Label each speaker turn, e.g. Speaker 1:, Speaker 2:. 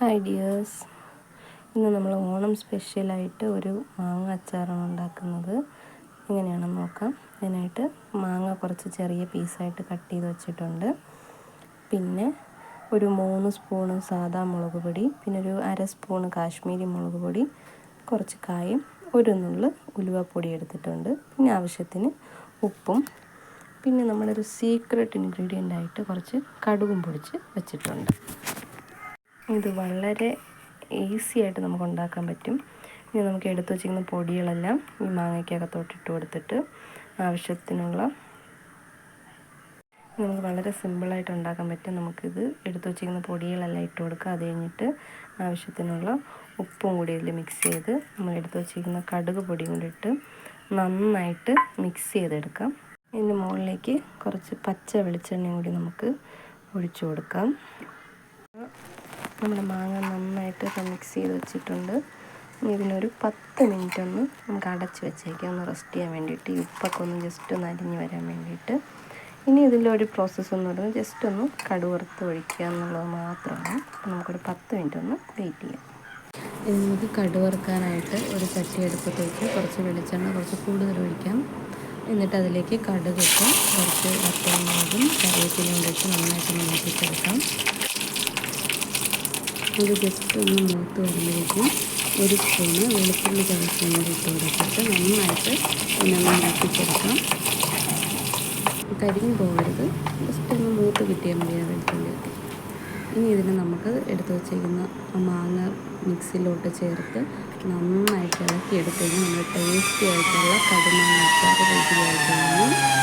Speaker 1: Hi dears ഇന്ന് നമ്മൾ ഓണം സ്പെഷ്യലായിട്ട് ഒരു മാങ്ങ അച്ചാറാണ് ഉണ്ടാക്കുന്നത്. എങ്ങനെയാണെന്ന് നോക്കാം. അതിനായിട്ട് മാങ്ങ കുറച്ച് ചെറിയ പീസായിട്ട് കട്ട് ചെയ്ത് വെച്ചിട്ടുണ്ട്. പിന്നെ ഒരു മൂന്ന് സ്പൂണ് സാദാ മുളക് പൊടി പിന്നെ ഒരു അര സ്പൂണ് കാശ്മീരി മുളക് പൊടി കുറച്ച് കായും ഒരു നുള്ള് ഉലുവപ്പൊടി എടുത്തിട്ടുണ്ട്. പിന്നെ ആവശ്യത്തിന് ഉപ്പും പിന്നെ നമ്മളൊരു സീക്രട്ട് ഇൻഗ്രീഡിയന്റ് ആയിട്ട് കുറച്ച് കടുകും പൊടിച്ച് വെച്ചിട്ടുണ്ട്. ഇത് വളരെ ഈസി ആയിട്ട് നമുക്ക് ഉണ്ടാക്കാൻ പറ്റും. ഇനി നമുക്ക് എടുത്തു വച്ചിരിക്കുന്ന പൊടികളെല്ലാം ഈ മാങ്ങയ്ക്കകത്തോട്ട് ഇട്ട് കൊടുത്തിട്ട് ആവശ്യത്തിനുള്ള നമുക്ക് വളരെ സിമ്പിളായിട്ട് ഉണ്ടാക്കാൻ പറ്റും. നമുക്കിത് എടുത്തു വച്ചിരിക്കുന്ന പൊടികളെല്ലാം ഇട്ട് കൊടുക്കുക. അത് കഴിഞ്ഞിട്ട് ആവശ്യത്തിനുള്ള ഉപ്പും കൂടി ഇതിൽ മിക്സ് ചെയ്ത് നമ്മൾ എടുത്തു വച്ചിരിക്കുന്ന കടുക് പൊടിയും കൂടി ഇട്ട് നന്നായിട്ട് മിക്സ് ചെയ്തെടുക്കാം. ഇതിന്റെ മുകളിലേക്ക് കുറച്ച് പച്ച വെളിച്ചെണ്ണയും കൂടി നമുക്ക് ഒഴിച്ചു കൊടുക്കാം. നമ്മുടെ മാങ്ങ നന്നായിട്ട് മിക്സ് ചെയ്ത് വെച്ചിട്ടുണ്ട്. ഇനി ഇതിനൊരു പത്ത് മിനിറ്റ് ഒന്ന് നമുക്ക് അടച്ച് വെച്ചേക്കാം. ഒന്ന് റെസ്റ്റ് ചെയ്യാൻ വേണ്ടിയിട്ട്. ഈ ഉപ്പൊക്കെ ഒന്ന് ജസ്റ്റ് ഒന്ന് അരിഞ്ഞ് വരാൻ വേണ്ടിയിട്ട്. ഇനി ഇതിലൊരു പ്രോസസ്സ് എന്ന് പറയുന്നത് ജസ്റ്റ് ഒന്ന് കടുവറുത്ത് ഒഴിക്കുക എന്നുള്ളത് മാത്രമാണ്. അപ്പോൾ നമുക്കൊരു പത്ത് മിനിറ്റ് ഒന്ന് വെയിറ്റ് ചെയ്യാം നമുക്ക് കടുവറുക്കാനായിട്ട് ഒരു ചട്ടി എടുപ്പത്തേക്ക് കുറച്ച് വെളിച്ചെണ്ണ കുറച്ച് കൂടുതൽ ഒഴിക്കാം. എന്നിട്ട് അതിലേക്ക് കടുകിട്ട് കുറച്ച് വറ്റൽമുളകും കറിവേപ്പിലയും ഇട്ട് നന്നായിട്ട് മൂപ്പിച്ചെടുക്കാം. ഇത് ജസ്റ്റ് ഒന്ന് മൂത്ത് വരുമ്പോഴേക്കും ഒരു സ്പൂണ് വെളുത്തുള്ളി ചതച്ചും കൂടി ഇട്ട് കൊടുത്തിട്ട് നന്നായിട്ട് ഒന്ന് മൂപ്പിച്ചെടുക്കാം കരിഞ്ഞു പോകരുത്. ജസ്റ്റ് ഒന്ന് മൂത്ത് കിട്ടിയാൽ മതി ആ വെളുത്തുള്ളിയൊക്കെ ഇനി ഇതിനെ നമുക്ക് എടുത്തു വച്ചേക്കുന്ന മാങ്ങ മിക്സിയിലോട്ട് ചേർത്ത് നന്നായിട്ട് ഇളക്കി എടുത്ത് കഴിഞ്ഞാൽ നമ്മൾ ടേസ്റ്റി ആയിട്ടുള്ള കടുമാങ്ങ അച്ചാർ റെഡി ആയിട്ടാണ്